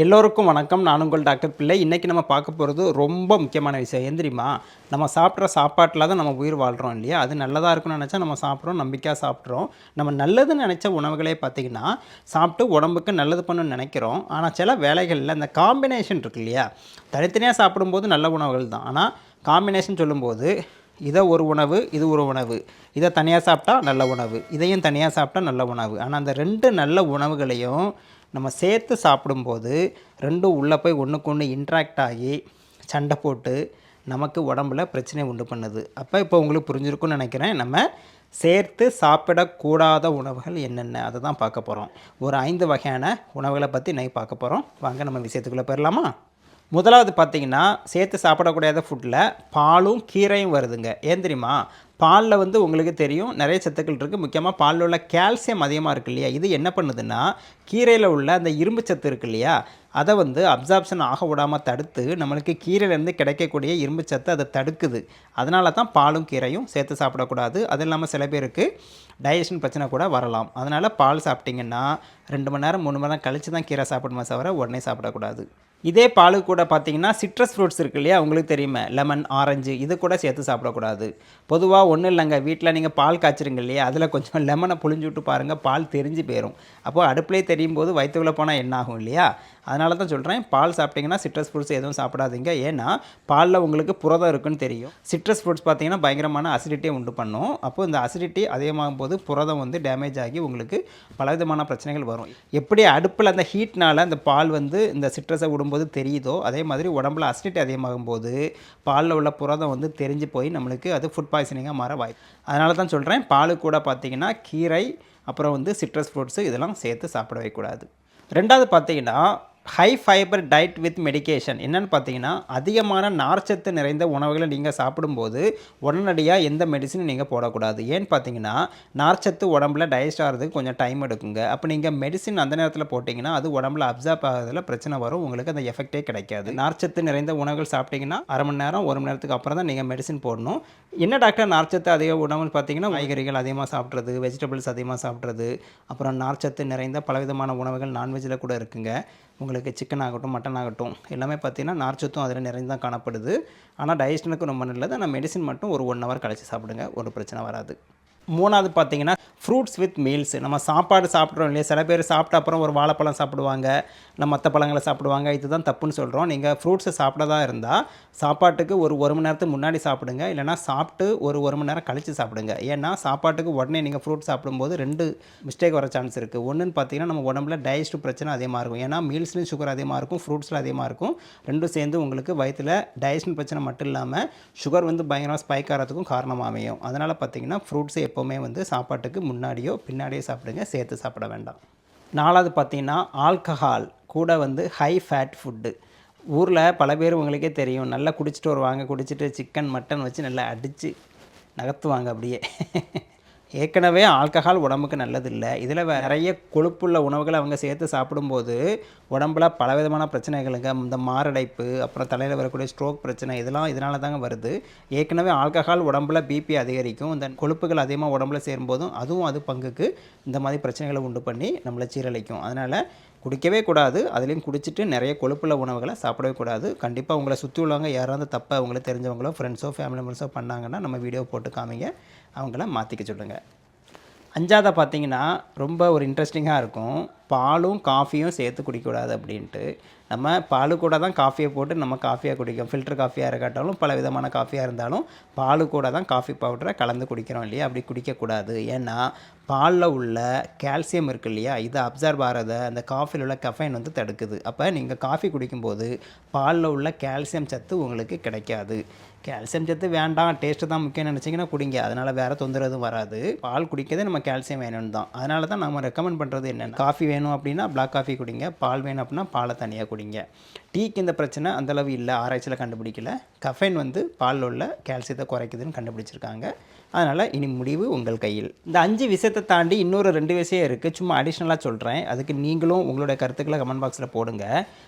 எல்லோருக்கும் வணக்கம். நான் உங்கள் டாக்டர் பிள்ளை. இன்றைக்கி நம்ம பார்க்க போகிறது ரொம்ப முக்கியமான விஷயம். ஏன் தெரியுமா? நம்ம சாப்பிட்ற சாப்பாட்டில் தான் நம்ம உயிர் வாழ்கிறோம் இல்லையா? அது நல்லதாக இருக்கும்னு நினச்சா நம்ம சாப்பிட்றோம் நம்பிக்கையாக சாப்பிட்றோம். நம்ம நல்லதுன்னு நினச்ச உணவுகளே பார்த்திங்கன்னா சாப்பிட்டு உடம்புக்கு நல்லது பண்ணணும்னு நினைக்கிறோம். ஆனால் சில வேலைகளில் இந்த காம்பினேஷன் இருக்கு இல்லையா? தனித்தனியாக சாப்பிடும்போது நல்ல உணவுகள் தான். ஆனால் காம்பினேஷன் சொல்லும்போது இதை ஒரு உணவு இது ஒரு உணவு. இதை தனியாக சாப்பிட்டா நல்ல உணவு. இதையும் தனியாக சாப்பிட்டா நல்ல உணவு. ஆனால் அந்த ரெண்டு நல்ல உணவுகளையும் நம்ம சேர்த்து சாப்பிடும்போது ரெண்டும் உள்ளே போய் ஒன்றுக்கு ஒன்று இன்ட்ராக்ட் ஆகி சண்டை போட்டு நமக்கு உடம்புல பிரச்சனை உண்டு பண்ணுது. அப்போ இப்போ உங்களுக்கு புரிஞ்சிருக்கும்னு நினைக்கிறேன். நம்ம சேர்த்து சாப்பிடக்கூடாத உணவுகள் என்னென்ன? அதை தான் பார்க்க போகிறோம். ஒரு ஐந்து வகையான உணவுகளை பற்றி நை பார்க்க போகிறோம். வாங்க நம்ம விஷயத்துக்குள்ளே போயிடலாமா? முதலாவது பார்த்தீங்கன்னா சேர்த்து சாப்பிடக்கூடாத ஃபுட்டில் பாலும் கீரையும் வருதுங்க. ஏன் தெரியுமா? பாலில் வந்து உங்களுக்கு தெரியும் நிறைய சத்துக்கள் இருக்குது முக்கியமாக பாலில் உள்ள கால்சியம் அதிகமாக இருக்கு இல்லையா? இது என்ன பண்ணுதுன்னா கீரையில் உள்ள அந்த இரும்பு சத்து இருக்கு இல்லையா? அதை வந்து அப்சார்ப்ஷன் ஆக விடாமல் தடுத்து நம்மளுக்கு கீரையிலேருந்து கிடைக்கக்கூடிய இரும்பு சத்து அதை தடுக்குது. அதனால தான் பாலும் கீரையும் சேர்த்து சாப்பிடக்கூடாது. அது இல்லாமல் சில பேருக்கு டைஜஷன் பிரச்சனை கூட வரலாம். அதனால் பால் சாப்பிட்டிங்கன்னா ரெண்டு மணி நேரம் மூணு மணி நேரம் கழித்து தான் கீரை சாப்பிடுமா தவிர உடனே சாப்பிடக்கூடாது. இதே பாலு கூட பார்த்தீங்கன்னா சிட்ரஸ் ஃப்ரூட்ஸ் இருக்கு இல்லையா? உங்களுக்கு தெரியுமே லெமன் ஆரஞ்சு இது கூட சேர்த்து சாப்பிடக்கூடாது. பொதுவாக ஒன்றும் இல்லைங்க. வீட்டில் நீங்கள் பால் காய்ச்சிருங்க இல்லையா? அதில் கொஞ்சம் லெமனை புழிஞ்சு விட்டு பாருங்கள் பால் தெரிஞ்சு போயிடும் அப்போது அடுப்புலேயே தெரியும் போது வயிற்றுக்குள்ளே போனால் என்ன ஆகும் இல்லையா? அதனால தான் சொல்கிறேன் பால் சாப்பிட்டிங்கன்னா சிட்ரஸ் ஃப்ரூட்ஸ் எதுவும் சாப்பிடாதீங்க. ஏன்னா பாலில் உங்களுக்கு புரதம் இருக்குன்னு தெரியும். சிட்ரஸ் ஃப்ரூட்ஸ் பார்த்தீங்கன்னா பயங்கரமான அசிடிட்டியை உண்டு பண்ணும். அப்போது இந்த அசிடிட்டி அதிகமாகும் போது புரதம் வந்து டேமேஜ் ஆகி உங்களுக்கு பலவிதமான பிரச்சனைகள் வரும். எப்படி அடுப்பில் அந்த ஹீட்னால் அந்த பால் வந்து இந்த சிட்ரஸை விடும்போது தெரியுதோ அதே மாதிரி உடம்புல அசிடிட்டி அதிகமாகும் போது பாலில் உள்ள புரதம் வந்து தெரிஞ்சு போய் நம்மளுக்கு அது ஃபுட் பாய்சனிங்காக மாற வாய்ப்பு அதனால தான் சொல்கிறேன் பால் கூட பார்த்தீங்கன்னா கீரை அப்புறம் வந்து சிட்ரஸ் ஃப்ரூட்ஸு இதெல்லாம் சேர்த்து சாப்பிடவே கூடாது. ரெண்டாவது பார்த்தீங்கன்னா high fibre diet with medication என்னென்னு பார்த்தீங்கன்னா அதிகமான நார்ச்சத்து நிறைந்த உணவுகளை நீங்கள் சாப்பிடும்போது உடனடியாக எந்த மெடிசனும் நீங்கள் போடக்கூடாது. ஏன்னு பார்த்தீங்கன்னா நார்ச்சத்து உடம்புல டைஜஸ்ட் ஆகிறதுக்கு கொஞ்சம் டைம் எடுக்குங்க. அப்போ நீங்கள் மெடிசின் அந்த நேரத்தில் போட்டிங்கன்னா அது உடம்புல அப்சார்ப் ஆகிறதுல பிரச்சனை வரும். உங்களுக்கு அந்த எஃபெக்டே கிடைக்காது. நார்ச்சத்து நிறைந்த உணவுகள் சாப்பிட்டீங்கன்னா அரை மணி நேரம் ஒரு மணி நேரத்துக்கு அப்புறம் தான் நீங்கள் மெடிசின் போடணும். என்ன டாக்டர் நார்ச்சத்து அதிக உணவுன்னு பார்த்தீங்கன்னா காய்கறிகள் அதிகமாக சாப்பிட்றது வெஜிடபிள்ஸ் அதிகமாக சாப்பிட்றது அப்புறம் நார்ச்சத்து நிறைந்த பலவிதமான உணவுகள் நான்வெஜ்ஜில் கூட இருக்குங்க. உங்களுக்கு சிக்கன் ஆகட்டும் மட்டன் ஆகட்டும் எல்லாமே பார்த்தீங்கன்னா நார்ச்சத்தும் அதில் நிறைந்து தான் காணப்படுது. ஆனால் டைஜஷனுக்கு ரொம்ப நல்லது. ஆனால் மெடிசின் மட்டும் ஒரு ஒன் ஹவர் கழிச்சு சாப்பிடுங்க. ஒரு பிரச்சனை வராது. மூணாவது பார்த்தீங்கன்னா ஃப்ரூட்ஸ் வித் மீல்ஸ் நம்ம சாப்பாடு சாப்பிட்றோம் இல்லையா? சில பேர் சாப்பிட்ட அப்புறம் ஒரு வாழைப்பழம் சாப்பிடுவாங்க. இல்லை மற்ற பழங்களை சாப்பிடுவாங்க. இதுதான் தப்புன்னு சொல்கிறோம் நீங்கள் ஃப்ரூட்ஸை சாப்பிட்டதா இருந்தால் சாப்பாட்டுக்கு ஒரு ஒரு மணி நேரத்துக்கு முன்னாடி சாப்பிடுங்க. இல்லைனா சாப்பிட்டு ஒரு ஒரு மணி நேரம் கழித்து சாப்பிடுங்க. ஏன்னா சாப்பாட்டுக்கு உடனே நீங்கள் ஃப்ரூட் சாப்பிடும்போது ரெண்டு மிஸ்டேக் வர சான்ஸ் இருக்குது ஒன்றுன்னு பார்த்தீங்கன்னா நம்ம உடம்புல டைஜஸ்ட் பிரச்சனை அதிகமாக இருக்கும். ஏன்னா மீல்ஸ்லையும் சுகர் அதிகமாக இருக்கும் ஃப்ரூட்ஸில் அதிகமாக இருக்கும். ரெண்டும் சேர்ந்து உங்களுக்கு வயிற்றில் டைஜஷன் பிரச்சனை மட்டும் இல்லாமல் சுகர் வந்து பயங்கரமாக ஸ்பைக் ஆகிறதுக்கும் காரணமாக அமையும். அதனால் பார்த்தீங்கன்னா ஃப்ரூட்ஸை எப்போவுமே வந்து சாப்பாட்டுக்கு முன்னாடியோ பின்னாடியோ சாப்பிடுங்க சேர்த்து சாப்பிட வேண்டாம். நாலாவது பார்த்தீங்கன்னா ஆல்கஹால் கூட வந்து ஹை ஃபேட் ஃபுட்டு ஊரில் பல பேர் உங்களுக்கே தெரியும் நல்லா குடிச்சிட்டு வருவாங்க குடிச்சிட்டு சிக்கன் மட்டன் வச்சு நல்லா அடித்து நகர்த்துவாங்க அப்படியே. ஏற்கனவே ஆல்கஹால் உடம்புக்கு நல்லதில்லை. இதில் நிறைய கொழுப்புள்ள உணவுகளை அவங்க சேர்த்து சாப்பிடும்போது உடம்புல பலவிதமான பிரச்சனைகளுங்க. இந்த மாரடைப்பு அப்புறம் தலையில் வரக்கூடிய ஸ்ட்ரோக் பிரச்சனை இதெல்லாம் இதனால தாங்க வருது. ஏற்கனவே ஆல்கஹால் உடம்புல பிபி அதிகரிக்கும். இந்த கொழுப்புகள் அதிகமாக உடம்புல சேரும்போதும் அதுவும் அது பங்குக்கு இந்த மாதிரி பிரச்சனைகளை உண்டு பண்ணி நம்மளை சீரழிக்கும். அதனால் குடிக்கவே கூடாது. அதுலேயும் குடிச்சிட்டு நிறைய கொழுப்புள்ள உணவுகளை சாப்பிடவே கூடாது. கண்டிப்பாக உங்களை சுற்றி உள்ளவங்க யாராவது தப்பாக அவங்கள தெரிஞ்சவங்களோ ஃப்ரெண்ட்ஸோ ஃபேமிலி மெம்பர்ஸோ பண்ணாங்கன்னா நம்ம வீடியோ போட்டு காமிங்க. அவங்கள மாற்றிக்க சொல்லுங்கள் அஞ்சாவதாக பார்த்தீங்கன்னா ரொம்ப ஒரு இன்ட்ரெஸ்டிங்காக இருக்கும். பாலும் காஃபியும் சேர்த்து குடிக்கக்கூடாது அப்படின்ட்டு. நம்ம பாலு கூட தான் காஃபியை போட்டு நம்ம காஃபியாக குடிக்கும். ஃபில்டர் காஃபியாக இருக்கட்டாலும் பல விதமான காஃபியாக இருந்தாலும் பாலு கூட தான் காஃபி பவுடரை கலந்து குடிக்கிறோம் இல்லையா? அப்படி குடிக்கக்கூடாது. ஏன்னா பாலில் உள்ள கால்சியம் இருக்கு இல்லையா? இது அப்சர்வ் ஆகிறத அந்த காஃபியில் உள்ள கஃபைன் வந்து தடுக்குது. அப்போ நீங்கள் காஃபி குடிக்கும்போது பாலில் உள்ள கால்சியம் சத்து உங்களுக்கு கிடைக்காது. கால்சியம் சத்து வேண்டாம். டேஸ்ட்டு தான் முக்கியம் நினச்சிங்கன்னா குடிங்க. அதனால் வேறு தொந்தரவு எதுவும் வராது. பால் குடிக்கிறதே நம்ம கால்சியம் வேணும்னு தான். அதனால தான் நம்ம ரெக்கமெண்ட் பண்ணுறது என்னென்ன காஃபி வேணும் அப்படின்னா பிளாக் காஃபி குடிங்க. பால் வேணும் அப்படின்னா பாலை தனியாக குடிங்க. டீக்கு இந்த பிரச்சனை அந்தளவு இல்லை. ஆராய்ச்சியில் கண்டுபிடிக்கல. கஃபைன் வந்து பாலில் உள்ள கால்சியத்தை குறைக்குதுன்னு கண்டுபிடிச்சிருக்காங்க. அதனால் இனி முடிவு உங்கள் கையில். இந்த அஞ்சு விஷயத்தை தாண்டி இன்னொரு ரெண்டு விஷயம் இருக்குது சும்மா அடிஷ்னலாக சொல்கிறேன் அதுக்கு நீங்களும் உங்களுடைய கருத்துக்களை கமெண்ட் பாக்ஸில் போடுங்க.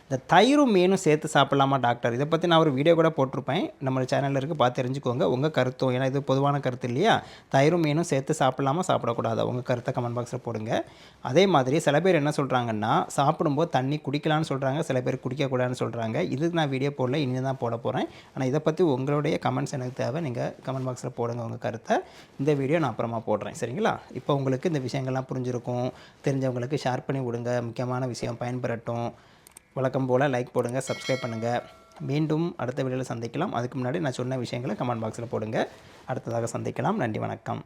இந்த தயிரும் மீனும் சேர்த்து சாப்பிட்லாமா டாக்டர் இதை பற்றி நான் ஒரு வீடியோ கூட போட்டிருப்பேன். நம்ம சேனலில் இருக்குது பார்த்து தெரிஞ்சுக்கோங்க. உங்கள் கருத்தும் ஏன்னா இது பொதுவான கருத்து இல்லையா? தயிரும் மீனும் சேர்த்து சாப்பிடலாமா சாப்பிடக்கூடாது? உங்கள் கருத்தை கமெண்ட் பாக்ஸில் போடுங்க. அதே மாதிரி சில பேர் என்ன சொல்கிறாங்கன்னா சாப்பிடும்போது தண்ணி குடிக்கலாம்னு சொல்கிறாங்க சில பேர் குடிக்கக்கூடாதுன்னு சொல்கிறாங்க இதுக்கு நான் வீடியோ போடல இனி தான் போட போகிறேன் ஆனால் இதை பற்றி உங்களுடைய கமெண்ட்ஸ் எனக்கு தேவை. நீங்கள் கமெண்ட் பாக்ஸில் போடுங்க உங்கள் கருத்தை. இந்த வீடியோ நான் அப்புறமா போடுறேன். சரிங்களா? இப்போ உங்களுக்கு இந்த விஷயங்கள்லாம் புரிஞ்சிருக்கும். தெரிஞ்சவங்களுக்கு ஷேர் பண்ணி விடுங்க. முக்கியமான விஷயம் பயன்பெறட்டும். வழக்கம் போல் லைக் போடுங்க சப்ஸ்கிரைப் பண்ணுங்கள் மீண்டும் அடுத்த வீடியோவில் சந்திக்கலாம். அதுக்கு முன்னாடி நான் சொன்ன விஷயங்களை கமெண்ட் பாக்ஸில் போடுங்க. அடுத்ததாக சந்திக்கலாம். நன்றி வணக்கம்.